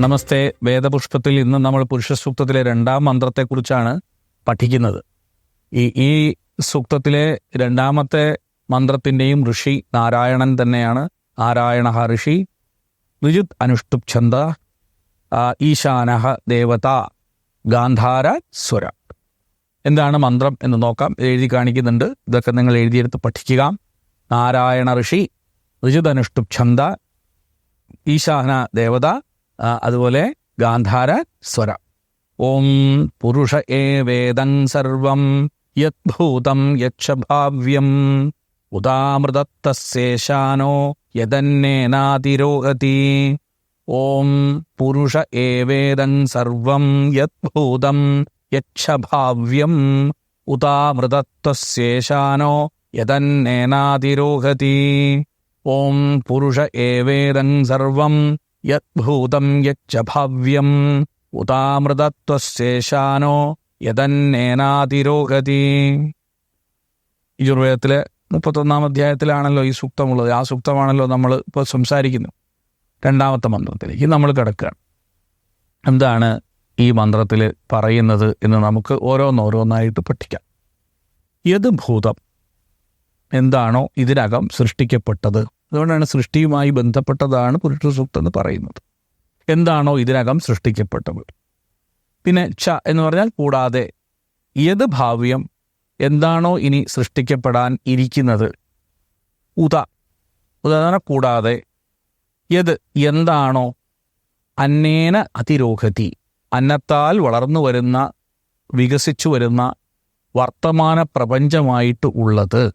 നമസ്തേ. വേദപുഷ്പത്തിൽ ഇന്ന് നമ്മൾ പുരുഷ സൂക്തത്തിലെ രണ്ടാം മന്ത്രത്തെക്കുറിച്ചാണ് പഠിക്കുന്നത്. ഈ ഈ സൂക്തത്തിലെ രണ്ടാമത്തെ മന്ത്രത്തിന്റെയും ഋഷി നാരായണൻ തന്നെയാണ്. നാരായണ ഋഷി. ഋജുത് അനുഷ്ടുപ് ഛന്ദ ഈശാനഹ ദേവത. ഗാന്ധാര സ്വര. എന്താണ് മന്ത്രം എന്ന് നോക്കാം. എഴുതി കാണിക്കുന്നുണ്ട്. ഇതൊക്കെ നിങ്ങൾ എഴുതിയെടുത്ത് പഠിക്കുക. നാരായണ ഋഷി ഋജുത് അനുഷ്ടുപ് ഛന്ദ ഈശാന ദേവത അതുപോലെ ഗാന്ധാര സ്വര. ഓം പുരുഷ ഏ വേദം സർവം യദ്ഭൂതം യക്ഷഭാവ്യം ഉദാമൃതത്തശേഷാനോ യദന്നേനാതിരോഹതി ഓം പുരുഷ ഏ വേദം സർവം യദ്ഭൂതം യക്ഷഭാവ്യം ഉദാമൃതത്വശേഷാനോ യദന്നേനാതിരോഹതി ഓം പുരുഷ ഏവേദം സർവം യദ്ഭൂതം യക്ഷഭാവ്യം ഉദാമൃതത്വശേഷാനോ യതന്നേനാതിരോഗതി യജുർവേദത്തിലെ മുപ്പത്തൊന്നാം അധ്യായത്തിലാണല്ലോ ഈ സൂക്തമുള്ളത്. ആ സൂക്തമാണല്ലോ നമ്മൾ ഇപ്പോൾ സംസാരിക്കുന്നു. രണ്ടാമത്തെ മന്ത്രത്തിലേക്ക് നമ്മൾ കിടക്കുകയാണ്. എന്താണ് ഈ മന്ത്രത്തിൽ പറയുന്നത് എന്ന് നമുക്ക് ഓരോന്നോരോന്നായിട്ട് പഠിക്കാം. യത് ഭൂതം എന്താണോ ഇതിനകം സൃഷ്ടിക്കപ്പെട്ടത്. അതുകൊണ്ടാണ് സൃഷ്ടിയുമായി ബന്ധപ്പെട്ടതാണ് പുരുഷ സൂക്തം എന്ന് പറയുന്നത്. എന്താണോ ഇതിനകം സൃഷ്ടിക്കപ്പെട്ടത്. പിന്നെ ച എന്ന് പറഞ്ഞാൽ കൂടാതെ ഏത് ഭാവ്യം എന്താണോ ഇനി സൃഷ്ടിക്കപ്പെടാൻ ഇരിക്കുന്നത്. ഉദ ഉദാഹരണ കൂടാതെ ഏത് എന്താണോ അന്നേന അതിരോഹതി അന്നത്താൽ വളർന്നു വരുന്ന വികസിച്ചു വരുന്ന വർത്തമാന പ്രപഞ്ചമായിട്ട് ഉള്ളത്.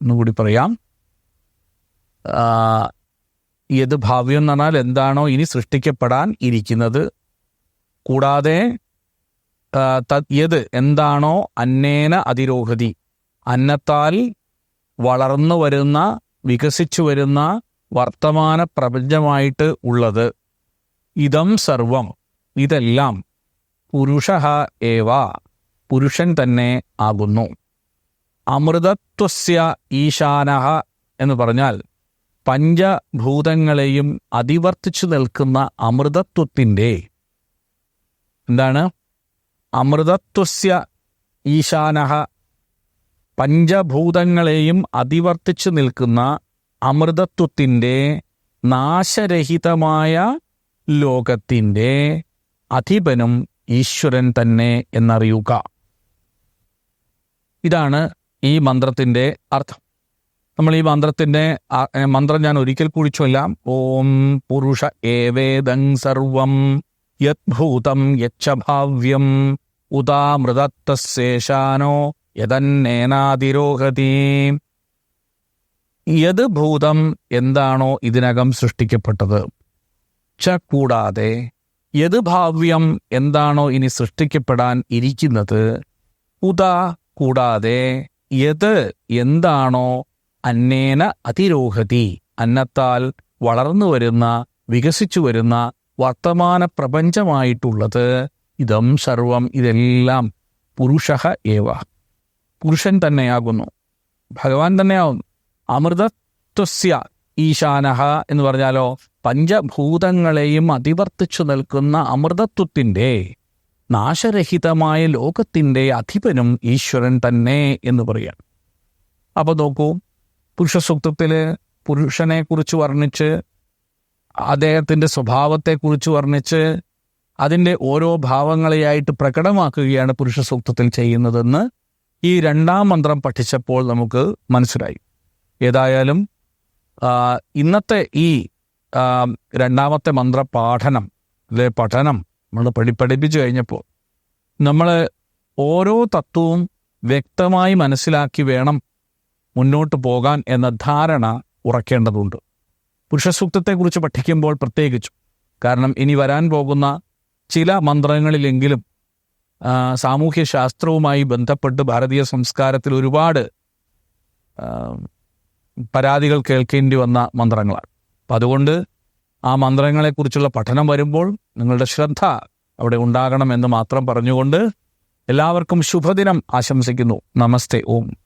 എന്നുകൂടി പറയാം. യത് ഭാവ്യം എന്ന് പറഞ്ഞാൽ എന്താണോ ഇനി സൃഷ്ടിക്കപ്പെടാൻ ഇരിക്കുന്നത്. കൂടാതെ ഏത് എന്താണോ അന്നേന അതിരോഹതി. അന്നത്താൽ വളർന്നു വരുന്ന വികസിച്ചു വരുന്ന വർത്തമാന പ്രപഞ്ചമായിട്ട് ഉള്ളത്. ഇതം സർവം. ഇതെല്ലാം പുരുഷ ഏവ. പുരുഷൻ തന്നെ ആകുന്നു. അമൃതത്വസ്യ ഈശാനഹ എന്ന് പറഞ്ഞാൽ പഞ്ചഭൂതങ്ങളെയും അതിവർത്തിച്ചു നിൽക്കുന്ന അമൃതത്വത്തിന്റെ എന്താണ്? അമൃതത്വസ്യ ഈശാനഹ പഞ്ചഭൂതങ്ങളെയും അതിവർത്തിച്ചു നിൽക്കുന്ന അമൃതത്വത്തിന്റെ നാശരഹിതമായ ലോകത്തിന്റെ അധിപനും ഈശ്വരൻ തന്നെ എന്നറിയുക. ഇതാണ് ഈ മന്ത്രത്തിന്റെ അർത്ഥം. നമ്മൾ ഈ മന്ത്രത്തിന്റെ മന്ത്രം ഞാൻ ഒരിക്കൽ കൂടി ചൊല്ലാം. ഓം പുരുഷ ഏവേദം സർവം യദ്ഭൂതം യച്ഛാവ്യം ഉദാമൃതത്തശേഷാനോ യതന്നേനാതിരോഹതി. യത് ഭൂതം എന്താണോ ഇതിനകം സൃഷ്ടിക്കപ്പെട്ടത്? ച കൂടാതെ യത് ഭാവ്യം എന്താണോ ഇനി സൃഷ്ടിക്കപ്പെടാൻ ഇരിക്കുന്നത്? ഉദാ കൂടാതെ യത് എന്താണോ അന്നേന അതിരോഹതി. അന്നത്താൽ വളർന്നു വരുന്ന വികസിച്ചു വരുന്ന വർത്തമാന പ്രപഞ്ചമായിട്ടുള്ളത് ഇതം സർവം ഇതെല്ലാം പുരുഷ ഏവ. പുരുഷൻ തന്നെയാകുന്നു. ഭഗവാൻ തന്നെയാവുന്നു. അമൃതത്വസ്യ ഈശാനഹ എന്ന് പറഞ്ഞാലോ പഞ്ചഭൂതങ്ങളെയും അതിവർത്തിച്ചു നിൽക്കുന്ന അമൃതത്വത്തിന്റെ നാശരഹിതമായ ലോകത്തിന്റെ അധിപനും ഈശ്വരൻ തന്നെ എന്ന് പറയാം. അപ്പോൾ നോക്കൂ പുരുഷസൂക്തത്തിൽ പുരുഷനെ കുറിച്ച് വർണിച്ച് സ്വഭാവത്തെ കുറിച്ച് വർണിച്ച് അതിന്റെ ഓരോ ഭാവങ്ങളെയായിട്ട് പ്രകടമാക്കുകയാണ് പുരുഷ സൂക്തത്തിൽ ചെയ്യുന്നതെന്ന് ഈ രണ്ടാം മന്ത്രം പഠിച്ചപ്പോൾ നമുക്ക് മനസ്സിലായി. ഏതായാലും ഇന്നത്തെ ഈ രണ്ടാമത്തെ മന്ത്ര പാഠനം അല്ലെ പഠനം നമ്മൾ പഠി പഠിപ്പിച്ചു കഴിഞ്ഞപ്പോൾ നമ്മൾ ഓരോ തത്വവും വ്യക്തമായി മനസ്സിലാക്കി വേണം മുന്നോട്ട് പോകാൻ എന്ന ധാരണ ഉറക്കേണ്ടതുണ്ട്. പുരുഷസൂക്തത്തെക്കുറിച്ച് പഠിക്കുമ്പോൾ പ്രത്യേകിച്ചു. കാരണം ഇനി വരാൻ പോകുന്ന ചില മന്ത്രങ്ങളിലെങ്കിലും സാമൂഹ്യ ശാസ്ത്രവുമായി ബന്ധപ്പെട്ട് ഭാരതീയ സംസ്കാരത്തിൽ ഒരുപാട് പരാതികൾ കേൾക്കേണ്ടി വന്ന മന്ത്രങ്ങളാണ്. അപ്പം അതുകൊണ്ട് ആ മന്ത്രങ്ങളെക്കുറിച്ചുള്ള പഠനം വരുമ്പോൾ നിങ്ങളുടെ ശ്രദ്ധ അവിടെ ഉണ്ടാകണമെന്ന് മാത്രം പറഞ്ഞുകൊണ്ട് എല്ലാവർക്കും ശുഭദിനം ആശംസിക്കുന്നു. നമസ്തേ. ഓം.